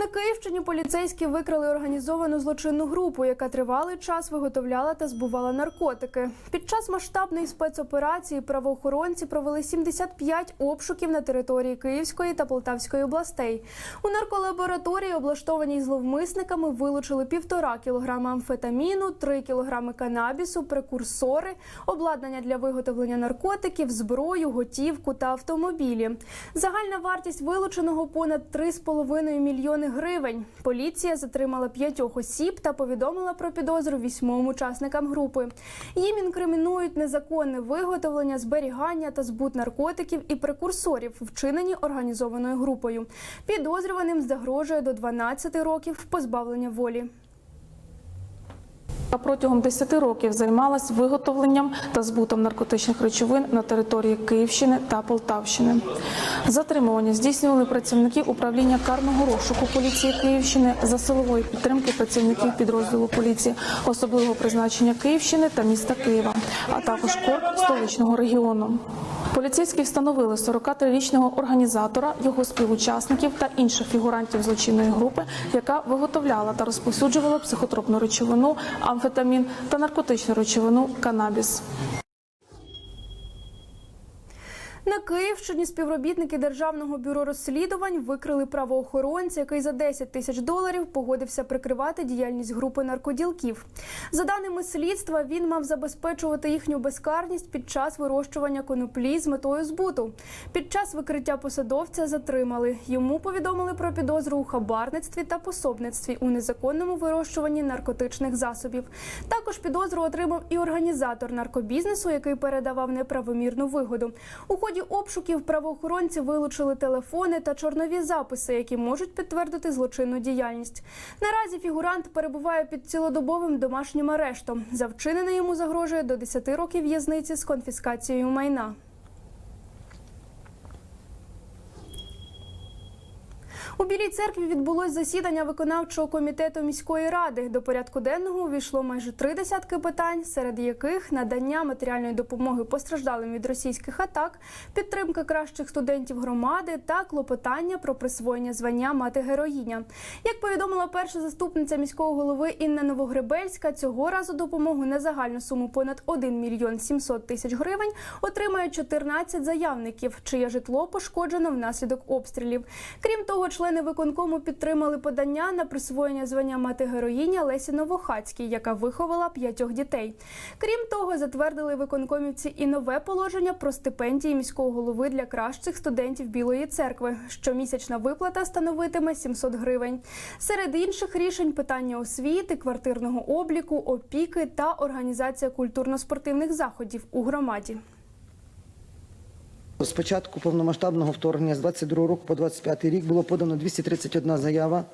На Київщині поліцейські викрили організовану злочинну групу, яка тривалий час виготовляла та збувала наркотики. Під час масштабної спецоперації правоохоронці провели 75 обшуків на території Київської та Полтавської областей. У нарколабораторії, облаштованій зловмисниками, вилучили півтора кілограма амфетаміну, 3 кілограми канабісу, прекурсори, обладнання для виготовлення наркотиків, зброю, готівку та автомобілі. Загальна вартість вилученого понад 3,5 мільйони гривень. Поліція затримала п'ятьох осіб та повідомила про підозру вісьмом учасникам групи. Їм інкримінують незаконне виготовлення, зберігання та збут наркотиків і прекурсорів, вчинені організованою групою. Підозрюваним загрожує до 12 років позбавлення волі. Протягом 10 років займалась виготовленням та збутом наркотичних речовин на території Київщини та Полтавщини. Затримування здійснювали працівники управління карного розшуку поліції Київщини за силової підтримки працівників підрозділу поліції особливого призначення Київщини та міста Києва, а також корп столичного регіону. Поліцейські встановили 43-річного організатора, його співучасників та інших фігурантів злочинної групи, яка виготовляла та розповсюджувала психотропну речовину, амфетамін та наркотичну речовину канабіс. На Київщині співробітники Державного бюро розслідувань викрили правоохоронця, який за 10 тисяч доларів погодився прикривати діяльність групи наркоділків. За даними слідства, він мав забезпечувати їхню безкарність під час вирощування коноплі з метою збуту. Під час викриття посадовця затримали. Йому повідомили про підозру у хабарництві та пособництві у незаконному вирощуванні наркотичних засобів. Також підозру отримав і організатор наркобізнесу, який передавав неправомірну вигоду. У ході обшуків правоохоронці вилучили телефони та чорнові записи, які можуть підтвердити злочинну діяльність. Наразі фігурант перебуває під цілодобовим домашнім арештом. За вчинене йому загрожує до 10 років в'язниці з конфіскацією майна. У Білій церкві відбулось засідання виконавчого комітету міської ради. До порядку денного увійшло майже три десятки питань, серед яких надання матеріальної допомоги постраждалим від російських атак, підтримка кращих студентів громади та клопотання про присвоєння звання мати героїня. Як повідомила перша заступниця міського голови Інна Новогребельська, цього разу допомогу на загальну суму понад 1 мільйон 700 тисяч гривень отримають 14 заявників, чиє житло пошкоджено внаслідок обстрілів. Крім того, члени виконкому підтримали подання на присвоєння звання мати героїня Лесі Новохацькій, яка виховала п'ятьох дітей. Крім того, затвердили виконкомівці і нове положення про стипендії міського голови для кращих студентів Білої церкви. Щомісячна виплата становитиме 700 гривень. Серед інших рішень питання освіти, квартирного обліку, опіки та організація культурно-спортивних заходів у громаді. З початку повномасштабного вторгнення з 22 року по 25 рік було подано 231 заява.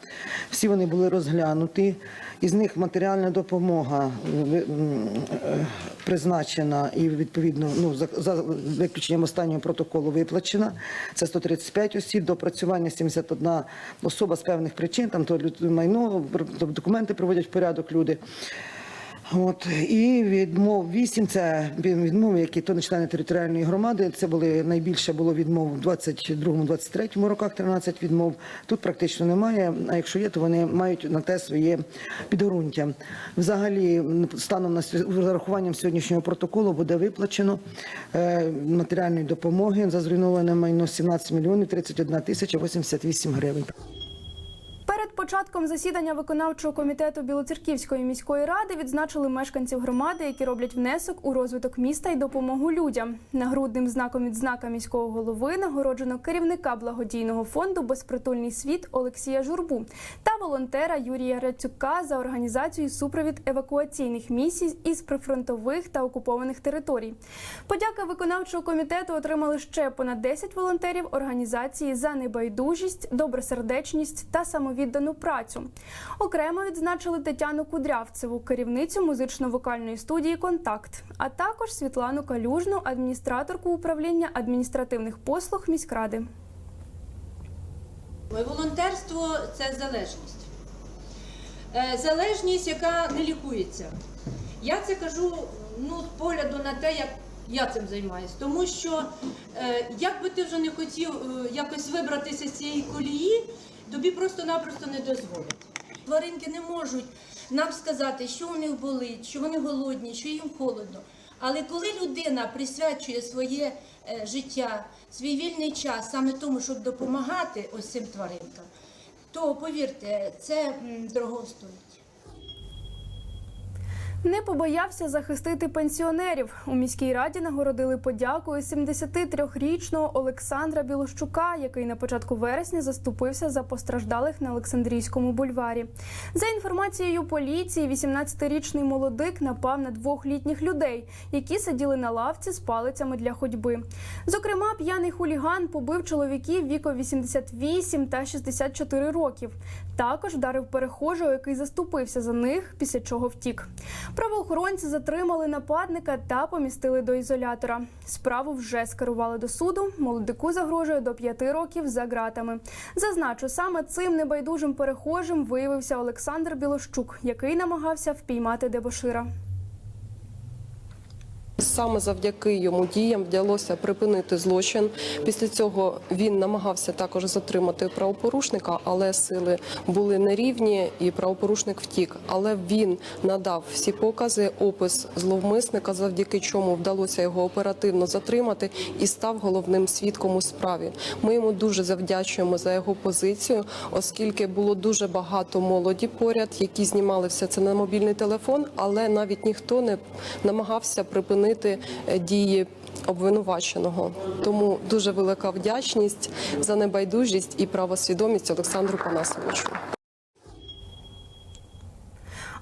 Всі вони були розглянуті. Із них матеріальна допомога м, е, призначена і відповідно ну, за, за виключенням останнього протоколу виплачена. Це 135 осіб, допрацювання 71 особа з певних причин, там то майно, документи проводять в порядок люди. От і відмов 8 – це відмови, які то не члени територіальної громади. Це були найбільше було відмов у 22-23 роках. 13 відмов. Тут практично немає. А якщо є, то вони мають на те своє підґрунтя. Взагалі, станом на сьо- з урахуванням сьогоднішнього протоколу буде виплачено е, матеріальної допомоги за зруйноване майно 17 мільйонів 31 тисяча 88 гривень. Початком засідання виконавчого комітету Білоцерківської міської ради відзначили мешканців громади, які роблять внесок у розвиток міста і допомогу людям. Нагрудним знаком відзнака міського голови нагороджено керівника благодійного фонду Безпритульний світ Олексія Журбу та волонтера Юрія Рацюка за організацію супровід евакуаційних місій із прифронтових та окупованих територій. Подяка виконавчого комітету отримали ще понад 10 волонтерів організації за небайдужість, добросердечність та самовіддану працю. Окремо відзначили Тетяну Кудрявцеву, керівницю музично-вокальної студії Контакт, а також Світлану Калюжну, адміністраторку управління адміністративних послуг міськради. Волонтерство це залежність. Е, Залежність, яка не лікується. Я це кажу ну, з погляду на те, як я цим займаюся. Тому що, е, як би ти вже не хотів е, якось вибратися з цієї колії, тобі просто-напросто не дозволять. Тваринки не можуть нам сказати, що у них болить, що вони голодні, що їм холодно. Але коли людина присвячує своє е, життя, свій вільний час саме тому, щоб допомагати ось цим тваринкам, то повірте, це дорого стоїть. Не побоявся захистити пенсіонерів. У міській раді нагородили подякою 73-річного Олександра Білощука, який на початку вересня заступився за постраждалих на Олександрійському бульварі. За інформацією поліції, 18-річний молодик напав на двох літніх людей, які сиділи на лавці з палицями для ходьби. Зокрема, п'яний хуліган побив чоловіків віком 88 та 64 років. Також вдарив перехожого, який заступився за них, після чого втік. Правоохоронці затримали нападника та помістили до ізолятора. Справу вже скерували до суду. Молодику загрожує до п'яти років за ґратами. Зазначу, саме цим небайдужим перехожим виявився Олександр Білощук, який намагався впіймати дебошира. Саме завдяки йому діям вдалося припинити злочин. Після цього він намагався також затримати правопорушника, але сили були нерівні, і правопорушник втік. Але він надав всі покази, опис зловмисника, завдяки чому вдалося його оперативно затримати і став головним свідком у справі. Ми йому дуже завдячуємо за його позицію, оскільки було дуже багато молоді поряд, які знімали все це на мобільний телефон, але навіть ніхто не намагався припинити е, дії обвинуваченого. Тому дуже велика вдячність за небайдужість і правосвідомість Олександру Панасовичу.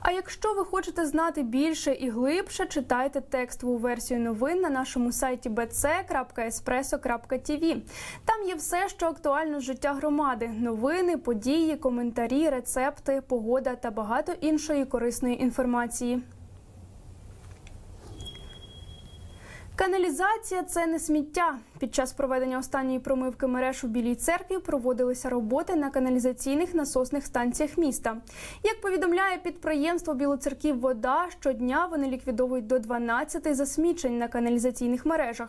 А якщо ви хочете знати більше і глибше, читайте текстову версію новин на нашому сайті bc.espresso.tv. Там є все, що актуально з життя громади: новини, події, коментарі, рецепти, погода та багато іншої корисної інформації. Каналізація це не сміття. Під час проведення останньої промивки мереж у Білій церкві проводилися роботи на каналізаційних насосних станціях міста. Як повідомляє підприємство Білоцерків Вода, щодня вони ліквідовують до 12 засмічень на каналізаційних мережах.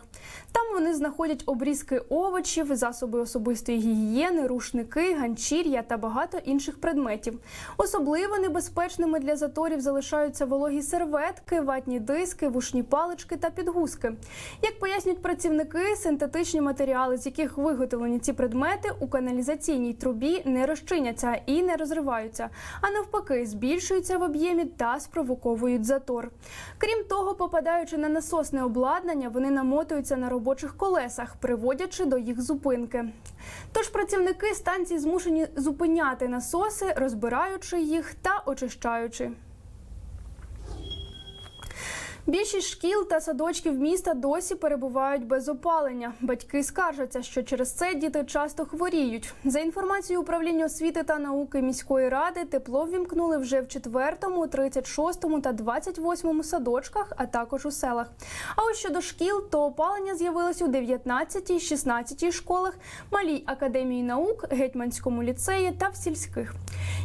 Там вони знаходять обрізки овочів, засоби особистої гігієни, рушники, ганчір'я та багато інших предметів. Особливо небезпечними для заторів залишаються вологі серветки, ватні диски, вушні палички та підгузки. Як пояснюють працівники, синтетичні матеріали, з яких виготовлені ці предмети, у каналізаційній трубі не розчиняться і не розриваються, а навпаки, збільшуються в об'ємі та спровоковують затор. Крім того, попадаючи на насосне обладнання, вони намотуються на робочих колесах, приводячи до їх зупинки. Тож працівники станції змушені зупиняти насоси, розбираючи їх та очищаючи. Більшість шкіл та садочків міста досі перебувають без опалення. Батьки скаржаться, що через це діти часто хворіють. За інформацією управління освіти та науки міської ради, тепло ввімкнули вже в 4, 36 та 28 садочках, а також у селах. А ось щодо шкіл, то опалення з'явилось у 19, 16 школах, малій академії наук, гетьманському ліцеї та в сільських.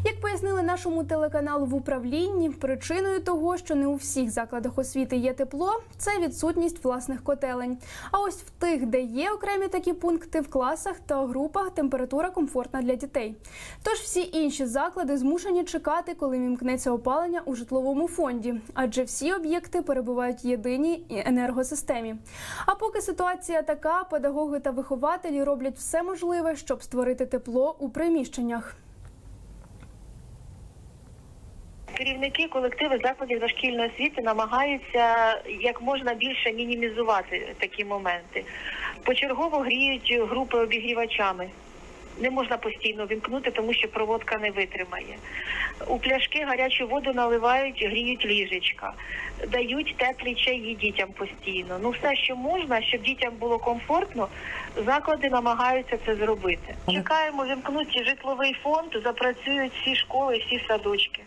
Як пояснили нашому телеканалу в управлінні, причиною того, що не у всіх закладах освіти є тепло, це відсутність власних котелень. А ось в тих, де є окремі такі пункти, в класах та групах температура комфортна для дітей. Тож всі інші заклади змушені чекати, коли вімкнеться опалення у житловому фонді, адже всі об'єкти перебувають в єдиній енергосистемі. А поки ситуація така, педагоги та вихователі роблять все можливе, щоб створити тепло у приміщеннях. Керівники колективи закладів дошкільної освіти намагаються як можна більше мінімізувати такі моменти. Почергово гріють групи обігрівачами. Не можна постійно вімкнути, тому що проводка не витримає. У пляшки гарячу воду наливають, гріють ліжечка, дають теплі чаї дітям постійно. Ну все, що можна, щоб дітям було комфортно, заклади намагаються це зробити. Чекаємо, вімкнуть житловий фонд, запрацюють всі школи, всі садочки.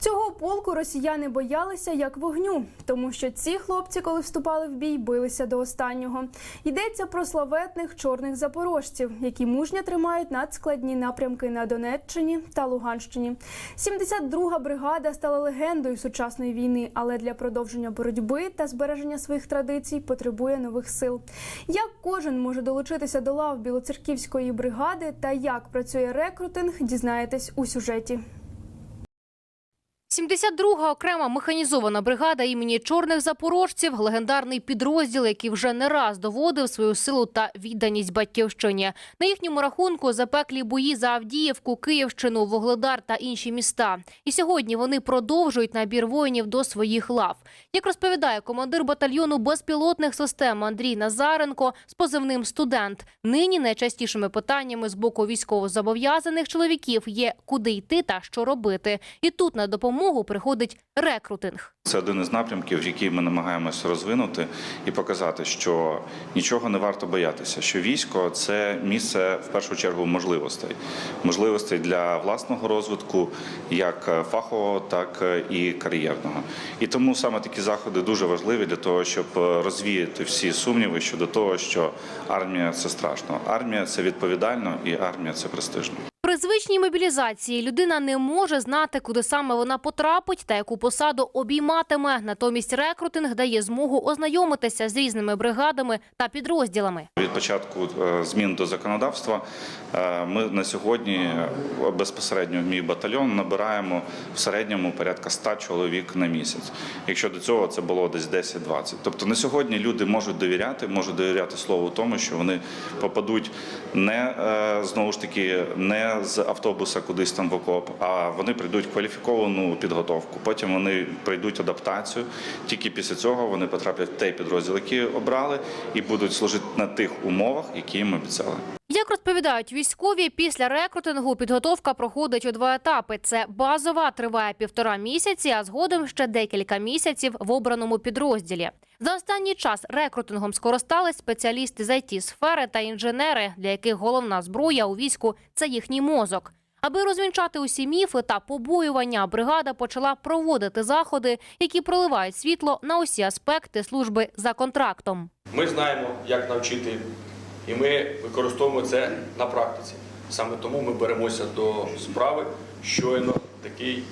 Цього полку росіяни боялися як вогню, тому що ці хлопці, коли вступали в бій, билися до останнього. Йдеться про славетних чорних запорожців, які мужньо тримають надскладні напрямки на Донеччині та Луганщині. 72-га бригада стала легендою сучасної війни, але для продовження боротьби та збереження своїх традицій потребує нових сил. Як кожен може долучитися до лав білоцерківської бригади та як працює рекрутинг, дізнаєтесь у сюжеті. 72-га окрема механізована бригада імені чорних запорожців легендарний підрозділ, який вже не раз доводив свою силу та відданість батьківщині. На їхньому рахунку запеклі бої за Авдіївку, Київщину, Вугледар та інші міста. І сьогодні вони продовжують набір воїнів до своїх лав. Як розповідає командир батальйону безпілотних систем Андрій Назаренко з позивним студент, нині найчастішими питаннями з боку військовозобов'язаних чоловіків є куди йти та що робити. І тут на допомогу приходить рекрутинг. Це один із напрямків, який ми намагаємося розвинути і показати, що нічого не варто боятися. Що військо це місце в першу чергу можливостей, можливостей для власного розвитку, як фахового, так і кар'єрного. І тому саме такі заходи дуже важливі для того, щоб розвіяти всі сумніви щодо того, що армія це страшно. Армія це відповідально, і армія це престижно. При звичній мобілізації людина не може знати, куди саме вона потрапить та яку посаду обійматиме. Натомість рекрутинг дає змогу ознайомитися з різними бригадами та підрозділами. Від початку е, змін до законодавства е, ми на сьогодні е, безпосередньо мій батальйон набираємо в середньому порядка 100 чоловік на місяць. Якщо до цього це було десь 10-20. Тобто на сьогодні люди можуть довіряти, можуть довіряти слову тому, що вони попадуть не знову ж таки не з автобуса кудись там в окоп, а вони прийдуть кваліфіковану підготовку. Потім вони пройдуть адаптацію. Тільки після цього вони потраплять в той підрозділ, який обрали, і будуть служити на тих умовах, які їм обіцяли. Як розповідають військові, після рекрутингу підготовка проходить у два етапи. Це базова триває півтора місяці, а згодом ще декілька місяців в обраному підрозділі. За останній час рекрутингом скористались спеціалісти з it сфери та інженери, для яких головна зброя у війську це їхній мозок. Аби розвінчати усі міфи та побоювання, бригада почала проводити заходи, які проливають світло на усі аспекти служби за контрактом. Ми знаємо, як навчити, і ми використовуємо це на практиці. Саме тому ми беремося до справи. Щойно такий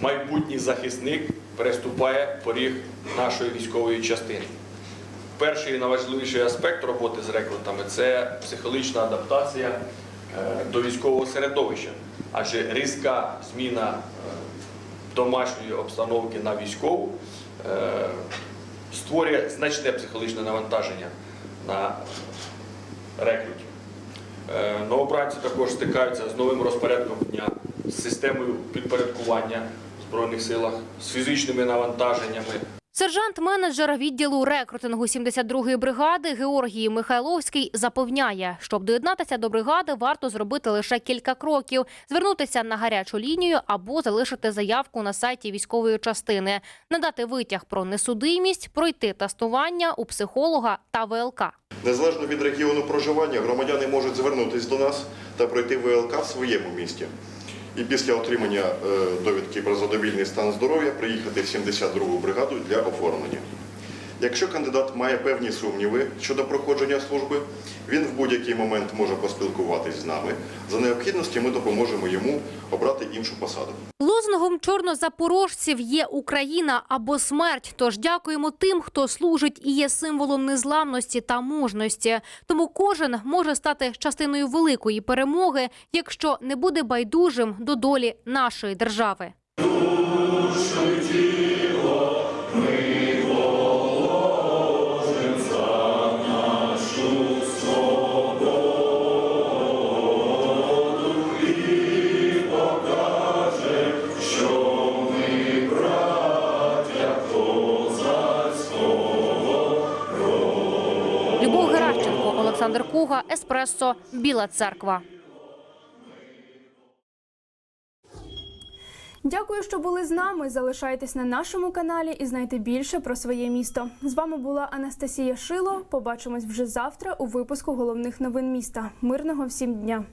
майбутній захисник переступає поріг нашої військової частини. Перший і найважливіший аспект роботи з рекрутами це психологічна адаптація е, до військового середовища, адже різка зміна е, домашньої обстановки на військову е, створює значне психологічне навантаження на рекрутів. Е, Новобранці також стикаються з новим розпорядком дня, з системою підпорядкування в Збройних силах, з фізичними навантаженнями. Сержант-менеджер відділу рекрутингу 72-ї бригади Георгій Михайловський запевняє, щоб доєднатися до бригади, варто зробити лише кілька кроків: звернутися на гарячу лінію або залишити заявку на сайті військової частини, надати витяг про несудимість, пройти тестування у психолога та ВЛК. Незалежно від регіону проживання, громадяни можуть звернутися до нас та пройти ВЛК в своєму місті. І після отримання е, довідки про задовільний стан здоров'я приїхати в 72-гу бригаду для оформлення. Якщо кандидат має певні сумніви щодо проходження служби, він в будь-який момент може поспілкуватись з нами. За необхідності ми допоможемо йому обрати іншу посаду. Лозунгом чорнозапорожців є Україна або смерть. Тож дякуємо тим, хто служить і є символом незламності та мужності. Тому кожен може стати частиною великої перемоги, якщо не буде байдужим до долі нашої держави. Олександр Куга, Еспресо, Біла Церква. Дякую, що були з нами. Залишайтесь на нашому каналі і знайте більше про своє місто. З вами була Анастасія Шило. Побачимось вже завтра у випуску головних новин міста. Мирного всім дня.